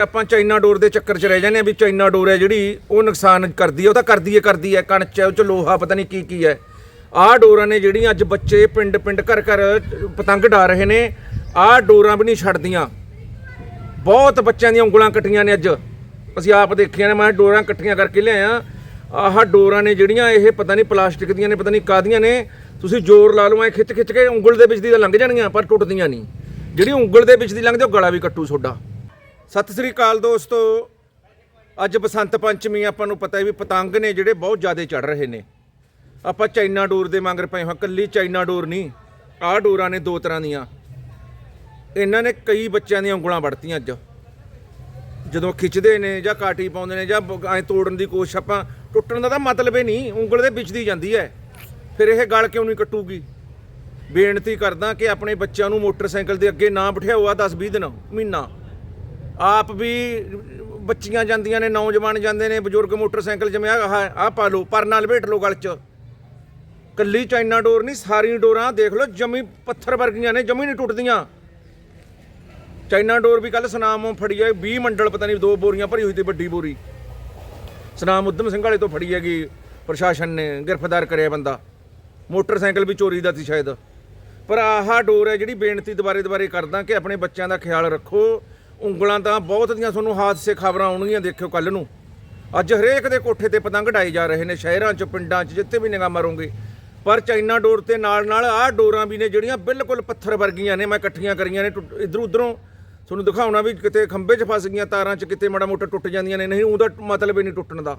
ਆਪਾਂ ਚਾਈਨਾ ਡੋਰ ਦੇ ਚੱਕਰ 'ਚ ਰਹਿ ਜਾਂਦੇ ਆ ਵੀ ਚਾਈਨਾ ਡੋਰ ਹੈ ਜਿਹੜੀ, ਉਹ ਨੁਕਸਾਨ ਕਰਦੀ ਹੈ, ਉਹ ਤਾਂ ਕਰਦੀ ਹੈ ਕਰਦੀ ਹੈ ਕਣਚ ਹੈ ਉਹ 'ਚ ਲੋਹਾ, ਪਤਾ ਨਹੀਂ ਕੀ ਕੀ ਹੈ। ਆਹ ਡੋਰਾਂ ਨੇ ਜਿਹੜੀਆਂ ਅੱਜ ਬੱਚੇ ਪਿੰਡ ਪਿੰਡ ਘਰ ਘਰ ਪਤੰਗ ਡਾ ਰਹੇ ਨੇ, ਆਹ ਡੋਰਾਂ ਵੀ ਨਹੀਂ ਛੱਡਦੀਆਂ। ਬਹੁਤ ਬੱਚਿਆਂ ਦੀਆਂ ਉਂਗਲਾਂ ਕੱਟੀਆਂ ਨੇ ਅੱਜ। ਅਸੀਂ ਆਪ ਦੇਖੀਆਂ ਨੇ, ਮੈਂ ਡੋਰਾਂ ਇਕੱਠੀਆਂ ਕਰਕੇ ਲਿਆਇਆ। ਆਹ ਡੋਰਾਂ ਨੇ ਜਿਹੜੀਆਂ, ਇਹ ਪਤਾ ਨਹੀਂ ਪਲਾਸਟਿਕ ਦੀਆਂ ਨੇ, ਪਤਾ ਨਹੀਂ ਕਾਦੀਆਂ ਨੇ। ਤੁਸੀਂ ਜ਼ੋਰ ਲਾ ਲਓ, ਐ ਖਿੱਚ ਖਿੱਚ ਕੇ ਉਂਗਲ ਦੇ ਵਿੱਚ ਦੀ ਤਾਂ ਲੰਘ ਜਾਣਗੀਆਂ ਪਰ ਟੁੱਟਦੀਆਂ ਨਹੀਂ। ਜਿਹੜੀ ਉਂਗਲ ਦੇ ਵਿੱਚ ਦੀ ਲੰਘਦੀ, ਉਹ ਗਲਾ ਵੀ ਕੱਟੂ ਤੁਹਾਡਾ। ਸਤਿ ਸ੍ਰੀ ਅਕਾਲ ਦੋਸਤੋ। ਅੱਜ ਬਸੰਤ ਪੰਚਮੀ, ਆਪਾਂ ਨੂੰ ਪਤਾ ਹੈ ਵੀ ਪਤੰਗ ਨੇ ਜਿਹੜੇ ਬਹੁਤ ਜ਼ਿਆਦਾ ਚੜ ਰਹੇ ਨੇ। ਆਪਾਂ ਚਾਈਨਾ ਡੋਰ ਦੇ ਮੰਗਰ ਪਏ ਹਾਂ, ਕੱਲੀ ਚਾਈਨਾ ਡੋਰ ਨਹੀਂ, ਆਹ ਡੋਰਾਂ ਨੇ ਦੋ ਤਰ੍ਹਾਂ ਦੀਆਂ। ਇਹਨਾਂ ਨੇ ਕਈ ਬੱਚਿਆਂ ਦੀਆਂ ਉਂਗਲਾਂ ਵੜਤੀਆਂ ਅੱਜ। ਜਦੋਂ ਖਿੱਚਦੇ ਨੇ ਜਾਂ ਕਾਟੀ ਪਾਉਂਦੇ ਨੇ ਜਾਂ ਐ ਤੋੜਨ ਦੀ ਕੋਸ਼ਿਸ਼, ਆਪਾਂ ਟੁੱਟਣ ਦਾ ਤਾਂ ਮਤਲਬ ਹੀ ਨਹੀਂ, ਉਂਗਲ ਦੇ ਵਿੱਚ ਦੀ ਜਾਂਦੀ ਹੈ। ਫਿਰ ਇਹ ਗਲ ਕਿਉਂ ਨਹੀਂ ਕੱਟੂਗੀ? ਬੇਨਤੀ ਕਰਦਾ ਕਿ ਆਪਣੇ ਬੱਚਿਆਂ ਨੂੰ ਮੋਟਰਸਾਈਕਲ ਦੇ ਅੱਗੇ ਨਾ ਬਿਠਾਓ ਆ 10 20 ਦਿਨ, ਮਹੀਨਾ। ਆਪ ਵੀ ਬੱਚੀਆਂ ਜਾਂਦੀਆਂ ਨੇ, ਨੌਜਵਾਨ ਜਾਂਦੇ ਨੇ, ਬਜ਼ੁਰਗ ਮੋਟਰਸਾਈਕਲ ਜਿਵੇਂ ਆਹ ਆ ਪਾ ਲਓ ਪਰ ਨਾਲ ਲਪੇਟ ਲਓ ਗਲ 'ਚ। ਕੱਲੀ ਚਾਈਨਾ ਡੋਰ ਨਹੀਂ ਸਾਰੀ ਡੋਰਾਂ ਦੇਖ ਲਓ, ਜਮੀ ਪੱਥਰ ਵਰਗੀਆਂ ਨੇ, ਜਮੀ ਨਹੀਂ ਟੁੱਟਦੀਆਂ। ਚਾਈਨਾ ਡੋਰ ਵੀ ਕੱਲ ਸਨਾਮੋਂ ਫੜੀ ਹੈ 20 ਮੰਡਲ ਪਤਾ ਨਹੀਂ ਦੋ ਬੋਰੀਆਂ ਭਰੀ ਹੋਈ ਤੇ ਵੱਡੀ ਬੋਰੀ। ਸਨਾਮ ਉਦਮ ਸਿੰਘ ਵਾਲੇ ਤੋਂ ਫੜੀ ਹੈਗੀ, ਪ੍ਰਸ਼ਾਸਨ ਨੇ, ਗ੍ਰਿਫਤਾਰ ਕਰਿਆ ਬੰਦਾ। ਮੋਟਰਸਾਈਕਲ ਵੀ ਚੋਰੀ ਦਾ ਸੀ ਸ਼ਾਇਦ। ਪਰ ਆਹ ਡੋਰ ਹੈ ਜਿਹੜੀ ਬੇਨਤੀ ਦੁਬਾਰੇ ਦੁਬਾਰੇ ਕਰਦਾ ਕਿ ਆਪਣੇ ਬੱਚਿਆਂ ਦਾ ਖਿਆਲ ਰੱਖੋ ਉਂਗਲਾਂ ਤਾਂ ਬਹੁਤ ਦੀਆਂ ਤੁਹਾਨੂੰ ਹਾਦਸੇ ਖਬਰਾਂ ਆਉਣਗੀਆਂ ਦੇਖਿਓ ਕੱਲ ਨੂੰ। ਅੱਜ ਹਰੇਕ ਦੇ ਕੋਠੇ ਤੇ ਪਤੰਗ ਡਾਏ ਜਾ ਰਹੇ ਨੇ, ਸ਼ਹਿਰਾਂ 'ਚ, ਪਿੰਡਾਂ 'ਚ, ਜਿੱਥੇ ਵੀ ਨਿਗਾਹ ਮਾਰੋਗੇ। ਪਰ ਚਾਈਨਾ ਡੋਰ ਤੇ ਨਾਲ ਨਾਲ ਆਹ ਡੋਰਾਂ ਵੀ ਨੇ ਜਿਹੜੀਆਂ ਬਿਲਕੁਲ ਪੱਥਰ ਵਰਗੀਆਂ ਨੇ, ਮੈਂ ਇਕੱਠੀਆਂ ਕਰੀਆਂ ਨੇ ਇਧਰ ਉਧਰੋਂ ਤੁਹਾਨੂੰ ਦਿਖਾਉਣਾ ਵੀ ਕਿਤੇ ਖੰਭੇ 'ਚ ਫਸ ਗਈਆਂ ਤਾਰਾਂ 'ਚ, ਕਿਤੇ ਮਾੜਾ ਮੋਟਾ ਟੁੱਟ ਜਾਂਦੀਆਂ ਨੇ। ਨਹੀਂ, ਉਹਦਾ ਮਤਲਬ ਹੀ ਨਹੀਂ ਟੁੱਟਣ ਦਾ।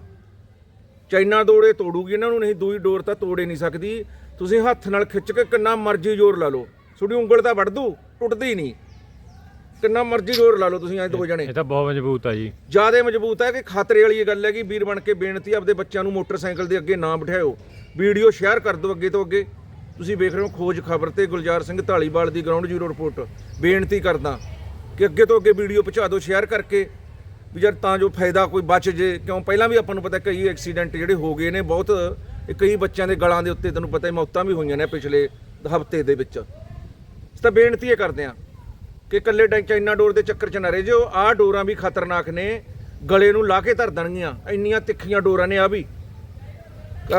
ਚਾਈਨਾ ਡੋਰੇ ਤੋੜੂਗੀ ਇਹਨਾਂ ਨੂੰ, ਨਹੀਂ ਦੂਈ ਡੋਰ ਤਾਂ ਤੋੜੇ ਨਹੀਂ ਸਕਦੀ। ਤੁਸੀਂ ਹੱਥ ਨਾਲ ਖਿੱਚ ਕੇ ਕਿੰਨਾ ਮਰਜ਼ੀ ਜ਼ੋਰ ਲਾ ਲਓ। ਤੁਹਾਡੀ ਉਂਗਲ ਤਾਂ ਵੱਢ ਦੂ, ਟੁੱਟਦੀ ਨਹੀਂ। ਕਿੰਨਾ ਮਰਜ਼ੀ ਜ਼ੋਰ ਲਾ ਲਓ ਤੁਸੀਂ ਐ ਦੋ ਜਣੇ। ਇਹ ਤਾਂ ਬਹੁਤ ਮਜ਼ਬੂਤ ਆ ਜੀ। ਜ਼ਿਆਦਾ ਮਜ਼ਬੂਤ ਹੈ ਕਿ ਖਤਰੇ ਵਾਲੀ ਇਹ ਗੱਲ ਹੈ ਕਿ ਵੀਰ ਬਣ ਕੇ ਬੇਨਤੀ ਆਪਦੇ ਬੱਚਿਆਂ ਨੂੰ ਮੋਟਰਸਾਈਕਲ ਦੇ ਅੱਗੇ ਨਾ ਬਿਠਾਇਓ। ਵੀਡੀਓ ਸ਼ੇਅਰ ਕਰ ਦਿਓ ਅੱਗੇ ਤੋਂ ਅੱਗੇ। ਤੁਸੀਂ ਵੇਖ ਰਹੇ ਹੋ ਖੋਜ ਖਬਰ ਤੇ ਗੁਲਜ਼ਾਰ ਸਿੰਘ ਢਾਲੀਵਾਲ ਦੀ ਗਰਾਊਂਡ ਜ਼ੀਰੋ ਰਿਪੋਰਟ ਬੇਨਤੀ ਕਰਦਾ ਕਿ ਅੱਗੇ ਤੋਂ ਅੱਗੇ ਵੀਡੀਓ ਪਹੁੰਚਾ ਦਿਓ ਸ਼ੇਅਰ ਕਰਕੇ। ਵੀ ਜਦ ਤਾਂ ਜੋ ਫਾਇਦਾ ਕੋਈ ਬਚ ਜੇ ਕਿਉਂ ਪਹਿਲਾਂ ਵੀ ਆਪਾਂ ਨੂੰ ਪਤਾ ਕਈ ਐਕਸੀਡੈਂਟ ਜਿਹੜੇ ਹੋ ਗਏ ਨੇ ਬਹੁਤ ਇਹ ਕਈ ਬੱਚਿਆਂ ਦੇ ਗਲਾਂ ਦੇ ਉੱਤੇ ਤੈਨੂੰ ਪਤਾ ਹੈ ਮੌਤਾਂ ਵੀ ਹੋਈਆਂ ਨੇ ਪਿਛਲੇ ਹਫ਼ਤੇ ਦੇ ਵਿੱਚ। ਤਾਂ ਬੇਨਤੀ ਇਹ ਕਰਦੇ ਆ ਕਿ ਇਕੱਲੇ ਡੈ ਚਾਈਨਾ ਡੋਰ ਦੇ ਚੱਕਰ 'ਚ ਨਾ ਰਹਿ ਜਿਓ। ਆਹ ਡੋਰਾਂ ਵੀ ਖਤਰਨਾਕ ਨੇ। ਗਲੇ ਨੂੰ ਲਾ ਕੇ ਧਰ ਦੇਣਗੀਆਂ। ਇੰਨੀਆਂ ਤਿੱਖੀਆਂ ਡੋਰਾਂ ਨੇ ਆ ਵੀ।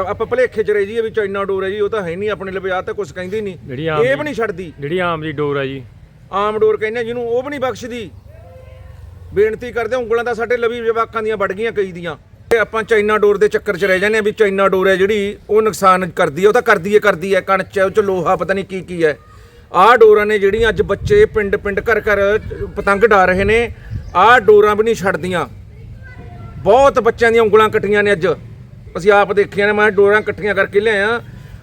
ਆਪਾਂ ਭਲੇਖੇ 'ਚ ਰਹਿ ਜੀਏ ਵੀ ਚਾਈਨਾ ਡੋਰ ਹੈ ਜੀ ਉਹ ਤਾਂ ਹੈ ਨਹੀਂ ਆਪਣੇ ਲਈ ਆ ਤਾਂ ਕੁਝ ਕਹਿੰਦੀ ਨਹੀਂ ਆਮ ਇਹ ਜੀ- ਵੀ ਨਹੀਂ ਛੱਡਦੀ। ਜਿਹੜੀ ਆਮ ਦੀ ਡੋਰ ਆ ਜੀ। ਆਮ ਡੋਰ ਕਹਿੰਦੇ ਜਿਹਨੂੰ ਉਹ ਵੀ ਨਹੀਂ ਬਖਸ਼ਦੀ। ਬੇਨਤੀ ਕਰਦੇ ਹਾਂ, ਉਂਗਲਾਂ ਤਾਂ ਸਾਡੇ ਲਵੀ ਜਵਾਕਾਂ ਦੀਆਂ ਵੱਡ ਗਈਆਂ ਕਈ ਦੀਆਂ। ਤੇ ਆਪਾਂ ਚਾਈਨਾ ਡੋਰ ਦੇ ਚੱਕਰ 'ਚ ਰਹਿ ਜਾਂਦੇ ਆ ਵੀ ਚਾਈਨਾ ਡੋਰ ਹੈ ਜਿਹੜੀ ਉਹ ਨੁਕਸਾਨ ਕਰਦੀ ਹੈ ਉਹ ਤਾਂ ਕਰਦੀ ਹੈ ਕਰਦੀ ਹੈ ਕਣਚ ਹੈ ਉਹ 'ਚ ਲੋਹਾ ਪਤਾ ਨਹੀਂ ਕੀ ਕੀ ਹੈ। ਆਹ ਡੋਰਾਂ ਨੇ ਜਿਹੜੀਆਂ ਅੱਜ ਬੱਚੇ ਪਿੰਡ ਪਿੰਡ ਘਰ ਘਰ ਪਤੰਗ ਡਾ ਰਹੇ ਨੇ ਆਹ ਡੋਰਾਂ ਵੀ ਨਹੀਂ ਛੱਡਦੀਆਂ। ਬਹੁਤ ਬੱਚਿਆਂ ਦੀਆਂ ਉਂਗਲਾਂ ਕੱਟੀਆਂ ਨੇ ਅੱਜ। ਅਸੀਂ ਆਪ ਦੇਖੀਆਂ ਨੇ, ਮੈਂ ਡੋਰਾਂ ਇਕੱਠੀਆਂ ਕਰਕੇ ਲਿਆਇਆ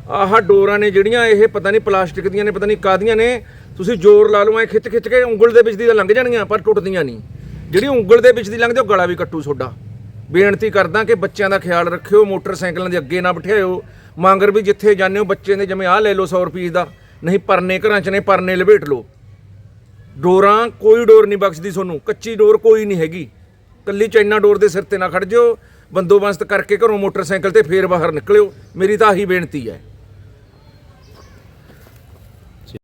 ਆਹ ਡੋਰਾਂ ਨੇ ਜਿਹੜੀਆਂ, ਇਹ ਪਤਾ ਨਹੀਂ ਪਲਾਸਟਿਕ ਦੀਆਂ ਨੇ, ਪਤਾ ਨਹੀਂ ਕਾਦੀਆਂ ਨੇ। ਤੁਸੀਂ ਜ਼ੋਰ ਲਾ ਲਓ, ਐ ਖਿੱਚ ਖਿੱਚ ਕੇ ਉਂਗਲ ਦੇ ਵਿੱਚ ਦੀ ਤਾਂ ਲੰਘ ਜਾਣਗੀਆਂ ਪਰ ਟੁੱਟਦੀਆਂ ਨਹੀਂ। ਜਿਹੜੀ ਉਂਗਲ ਦੇ ਵਿੱਚ ਦੀ ਲੰਘਦੇ ਉਹ ਗਲਾ ਵੀ ਕੱਟੂ ਤੁਹਾਡਾ ਬੇਨਤੀ ਕਰਦਾ ਕਿ ਬੱਚਿਆਂ ਦਾ ਖਿਆਲ ਰੱਖਿਓ, ਮੋਟਰਸਾਈਕਲਾਂ ਦੇ ਅੱਗੇ ਨਾ ਬਿਠਾਇਓ। ਮੰਗਰ ਵੀ ਜਿੱਥੇ ਜਾਂਦੇ ਹੋ, ਬੱਚੇ ਦੇ ਜਿਵੇਂ ਆਹ ਲੈ ਲਓ 100 ਰੁਪਏ ਦਾ। ਨਹੀਂ, ਪਰਨੇ ਘਰਾਂ 'ਚ ਨੇ, ਪਰਨੇ ਲਪੇਟ ਲਓ। ਡੋਰਾਂ, ਕੋਈ ਡੋਰ ਨਹੀਂ ਬਖਸ਼ਦੀ ਤੁਹਾਨੂੰ। ਕੱਚੀ ਡੋਰ ਕੋਈ ਨਹੀਂ ਹੈਗੀ। ਕੱਲੀ ਚਾਈਨਾ ਡੋਰ ਦੇ ਸਿਰ ਤੇ ਨਾ ਖੜ ਜਿਓ। ਬੰਦੋਬਸਤ ਕਰਕੇ ਘਰੋਂ ਮੋਟਰਸਾਈਕਲ ਤੇ ਫੇਰ ਬਾਹਰ ਨਿਕਲਿਓ। ਮੇਰੀ ਤਾਂ ਆਹੀ ਬੇਨਤੀ ਹੈ।